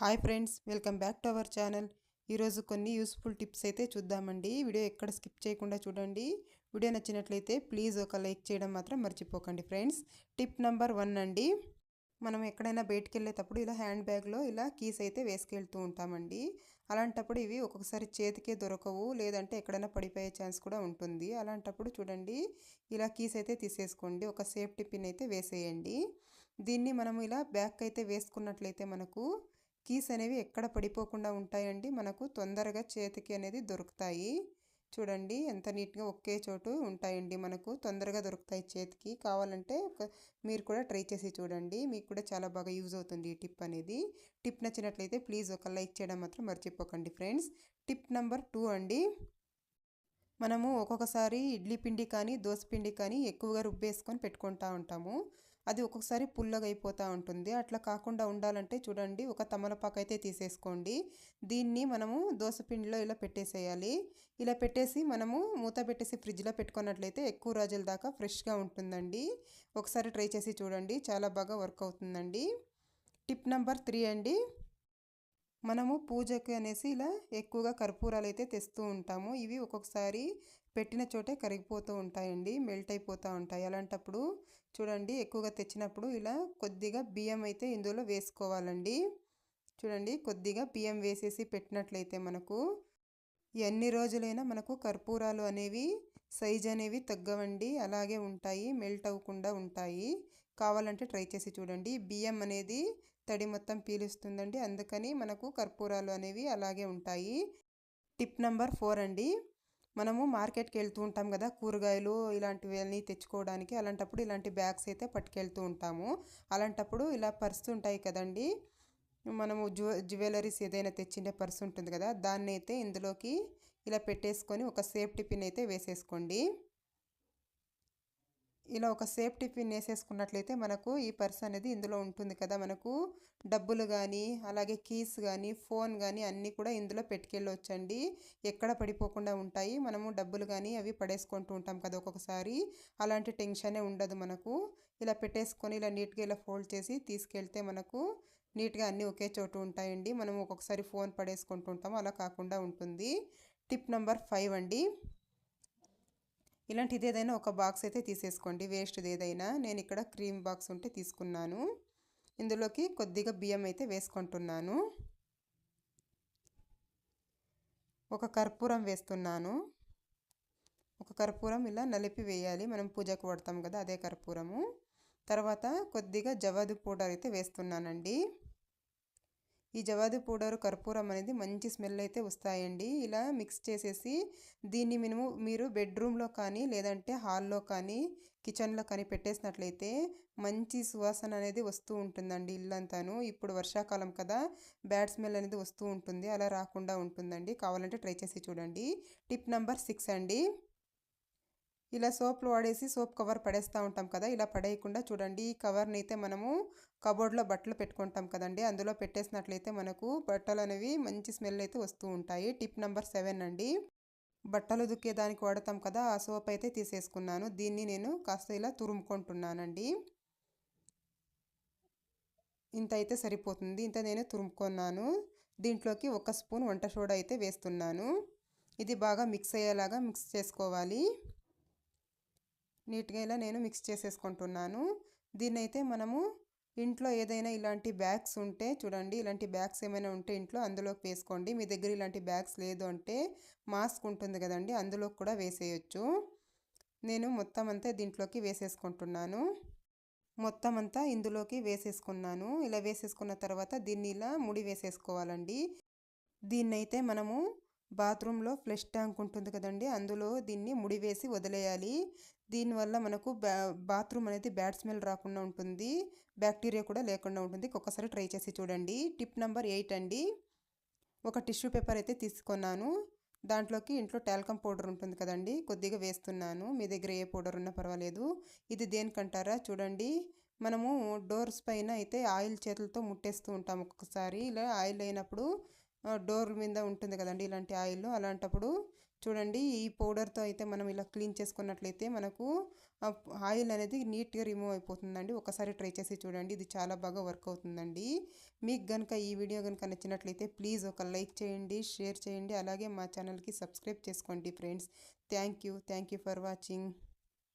Hi friends welcome back to our channel. ఈరోజు కొన్ని useful tips అయితే చూద్దామండి. వీడియో ఎక్కడ స్కిప్ చేయకుండా చూడండి. వీడియో నచ్చినట్లయితే ప్లీజ్ ఒక లైక్ చేయడం మాత్రం మర్చిపోకండి ఫ్రెండ్స్. టిప్ నెంబర్ వన్ అండి. మనం ఎక్కడైనా బయటికి వెళ్ళేటప్పుడు ఇలా హ్యాండ్ బ్యాగ్లో ఇలా కీస్ అయితే వేసుకెళ్తూ ఉంటామండి. అలాంటప్పుడు ఇవి ఒక్కొక్కసారి చేతికే దొరకవు లేదంటే ఎక్కడైనా పడిపోయే ఛాన్స్ కూడా ఉంటుంది. అలాంటప్పుడు చూడండి ఇలా కీస్ అయితే తీసేసుకోండి. ఒక సేఫ్టీ పిన్ అయితే వేసేయండి. దీన్ని మనము ఇలా బ్యాగ్ అయితే వేసుకున్నట్లయితే మనకు కీస్ అనేవి ఎక్కడ పడిపోకుండా ఉంటాయండి. మనకు తొందరగా చేతికి అనేది దొరుకుతాయి. చూడండి ఎంత నీట్గా ఒకే చోటు ఉంటాయండి మనకు. తొందరగా దొరుకుతాయి చేతికి. కావాలంటే ఒక మీరు కూడా ట్రై చేసి చూడండి. మీకు కూడా చాలా బాగా యూజ్ అవుతుంది ఈ టిప్ అనేది. టిప్ నచ్చినట్లయితే ప్లీజ్ ఒక లైక్ చేయడం మాత్రం మర్చిపోకండి ఫ్రెండ్స్. టిప్ నెంబర్ టూ అండి. మనము ఒక్కొక్కసారి ఇడ్లీ పిండి కానీ దోశ పిండి కానీ ఎక్కువగా రుబ్బేసుకొని పెట్టుకుంటూ ఉంటాము. అది ఒక్కొక్కసారి పుల్లగా అయిపోతూ ఉంటుంది. అట్లా కాకుండా ఉండాలంటే చూడండి ఒక తమలపాకు అయితే తీసేసుకోండి. దీన్ని మనము దోశ పిండిలో ఇలా పెట్టేసేయాలి. ఇలా పెట్టేసి మనము మూత పెట్టేసి ఫ్రిడ్జ్లో పెట్టుకున్నట్లయితే ఎక్కువ రోజుల దాకా ఫ్రెష్గా ఉంటుందండి. ఒకసారి ట్రై చేసి చూడండి చాలా బాగా వర్క్ అవుతుందండి. టిప్ నెంబర్ త్రీ అండి. మనము పూజకి అనేసి ఇలా ఎక్కువగా కర్పూరాలు అయితే తెస్తూ ఉంటాము. ఇవి ఒక్కొక్కసారి పెట్టిన చోటే కరిగిపోతూ ఉంటాయండి మెల్ట్ అయిపోతూ ఉంటాయి. అలాంటప్పుడు చూడండి ఎక్కువగా తెచ్చినప్పుడు ఇలా కొద్దిగా బియ్యం అయితే ఇందులో వేసుకోవాలండి. చూడండి కొద్దిగా బియ్యం వేసేసి పెట్టినట్లయితే మనకు ఎన్ని రోజులైనా మనకు కర్పూరాలు అనేవి సైజ్ అనేవి తగ్గవండి. అలాగే ఉంటాయి మెల్ట్ అవ్వకుండా ఉంటాయి. కావాలంటే ట్రై చేసి చూడండి. బియ్యం అనేది తడి మొత్తం పీలుస్తుందండి. అందుకని మనకు కర్పూరాలు అనేవి అలాగే ఉంటాయి. టిప్ నెంబర్ ఫోర్ అండి. మనము మార్కెట్కి వెళ్తూ ఉంటాం కదా కూరగాయలు ఇలాంటివి అన్నీ తెచ్చుకోవడానికి. అలాంటప్పుడు ఇలాంటి బ్యాగ్స్ అయితే పట్టుకెళ్తూ ఉంటాము. అలాంటప్పుడు ఇలా పర్స్ ఉంటాయి కదండి. మనము జ్యూ జ్యువెలరీస్ ఏదైనా తెచ్చిండే పర్స్ ఉంటుంది కదా దాన్ని అయితే ఇందులోకి ఇలా పెట్టేసుకొని ఒక సేఫ్టీ పిన్ అయితే వేసేసుకోండి. ఇలా ఒక సేఫ్ టిఫిన్ వేసేసుకున్నట్లయితే మనకు ఈ పర్స్ అనేది ఇందులో ఉంటుంది కదా. మనకు డబ్బులు కానీ అలాగే కీస్ కానీ ఫోన్ కానీ అన్నీ కూడా ఇందులో పెట్టుకెళ్ళొచ్చండి. ఎక్కడ పడిపోకుండా ఉంటాయి. మనము డబ్బులు కానీ అవి పడేసుకుంటూ ఉంటాం కదా ఒక్కొక్కసారి. అలాంటి టెన్షనే ఉండదు మనకు. ఇలా పెట్టేసుకొని ఇలా నీట్గా ఇలా ఫోల్డ్ చేసి తీసుకెళ్తే మనకు నీట్గా అన్నీ ఒకే చోటు ఉంటాయండి. మనం ఒక్కొక్కసారి ఫోన్ పడేసుకుంటూ ఉంటాము. అలా కాకుండా ఉంటుంది. టిప్ నెంబర్ ఫైవ్ అండి. ఇలాంటిది ఏదైనా ఒక బాక్స్ అయితే తీసేసుకోండి. వేస్ట్ది ఏదైనా. నేను ఇక్కడ క్రీమ్ బాక్స్ ఉంటే తీసుకున్నాను. ఇందులోకి కొద్దిగా బియ్యం అయితే వేసుకుంటున్నాను. ఒక కర్పూరం వేస్తున్నాను. ఒక కర్పూరం ఇలా నలిపి వేయాలి. మనం పూజకు పడతాం కదా అదే కర్పూరము. తర్వాత కొద్దిగా జవాదు పౌడర్ అయితే వేస్తున్నానండి. ఈ జవాది పౌడర్ కర్పూరం అనేది మంచి స్మెల్ అయితే వస్తాయండి. ఇలా మిక్స్ చేసేసి దీన్ని మేము మీరు బెడ్రూమ్లో కానీ లేదంటే హాల్లో కానీ కిచెన్లో కానీ పెట్టేసినట్లయితే మంచి సువాసన అనేది వస్తూ ఉంటుందండి ఇల్లంతాను. ఇప్పుడు వర్షాకాలం కదా బ్యాడ్ స్మెల్ అనేది వస్తూ ఉంటుంది. అలా రాకుండా ఉంటుందండి. కావాలంటే ట్రై చేసి చూడండి. టిప్ నెంబర్ సిక్స్ అండి. ఇలా సోప్లు వాడేసి సోప్ కవర్ పడేస్తూ ఉంటాం కదా ఇలా పడేయకుండా చూడండి. ఈ కవర్ని అయితే మనము కబోర్డ్లో బట్టలు పెట్టుకుంటాం కదండి. అందులో పెట్టేసినట్లయితే మనకు బట్టలు అనేవి మంచి స్మెల్ అయితే వస్తూ ఉంటాయి. టిప్ నెంబర్ సెవెన్ అండి. బట్టలు దుక్కేదానికి వాడతాం కదా ఆ సోప్ అయితే తీసేసుకున్నాను. దీన్ని నేను కాస్త ఇలా తురుముకుంటున్నానండి. ఇంత అయితే సరిపోతుంది. ఇంత నేను తురుముకున్నాను. దీంట్లోకి ఒక స్పూన్ వంట సోడా అయితే వేస్తున్నాను. ఇది బాగా మిక్స్ అయ్యేలాగా మిక్స్ చేసుకోవాలి. నీట్గా ఇలా నేను మిక్స్ చేసేసుకుంటున్నాను. దీన్ని అయితే మనము ఇంట్లో ఏదైనా ఇలాంటి బ్యాగ్స్ ఉంటే చూడండి ఇలాంటి బ్యాగ్స్ ఏమైనా ఉంటే ఇంట్లో అందులోకి వేసుకోండి. మీ దగ్గర ఇలాంటి బ్యాగ్స్ లేదు అంటే మాస్క్ ఉంటుంది కదండి అందులోకి కూడా వేసేయచ్చు. నేను మొత్తం అంతా దీంట్లోకి వేసేసుకుంటున్నాను. మొత్తం అంతా ఇందులోకి వేసేసుకున్నాను. ఇలా వేసేసుకున్న తర్వాత దీన్ని ఇలా ముడి వేసేసుకోవాలండి. దీన్నైతే మనము బాత్రూంలో ఫ్లెష్ ట్యాంక్ ఉంటుంది కదండి అందులో దీన్ని ముడివేసి వదిలేయాలి. దీనివల్ల మనకు బ్యా బాత్రూమ్ అనేది బ్యాడ్ స్మెల్ రాకుండా ఉంటుంది. బ్యాక్టీరియా కూడా లేకుండా ఉంటుంది. ఒక్కసారి ట్రై చేసి చూడండి. టిప్ నెంబర్ ఎయిట్ అండి. ఒక టిష్యూ పేపర్ అయితే తీసుకున్నాను. దాంట్లోకి ఇంట్లో టాల్కమ్ పౌడర్ ఉంటుంది కదండి. కొద్దిగా వేస్తున్నాను. మీ దగ్గర ఏ పౌడర్ ఉన్నా పర్వాలేదు. ఇది దేనికంటారా? చూడండి. మనము డోర్స్ పైన అయితే ఆయిల్ చేతులతో ముట్టేస్తూ ఉంటాం ఒక్కొక్కసారి. ఇలా ఆయిల్ అయినప్పుడు డోర్ మీద ఉంటుంది కదండి ఇలాంటి ఆయిల్ అలాంటప్పుడు చూడండి ఈ పౌడర్తో అయితే మనం ఇలా క్లీన్ చేసుకున్నట్లయితే మనకు ఆయిల్ అనేది నీట్గా రిమూవ్ అయిపోతుందండి. ఒకసారి ట్రై చేసి చూడండి ఇది చాలా బాగా వర్క్ అవుతుందండి. మీకు కనుక ఈ వీడియో కనుక నచ్చినట్లయితే ప్లీజ్ ఒక లైక్ చేయండి షేర్ చేయండి. అలాగే మా ఛానల్కి సబ్స్క్రైబ్ చేసుకోండి friends. Thank you thank you for watching.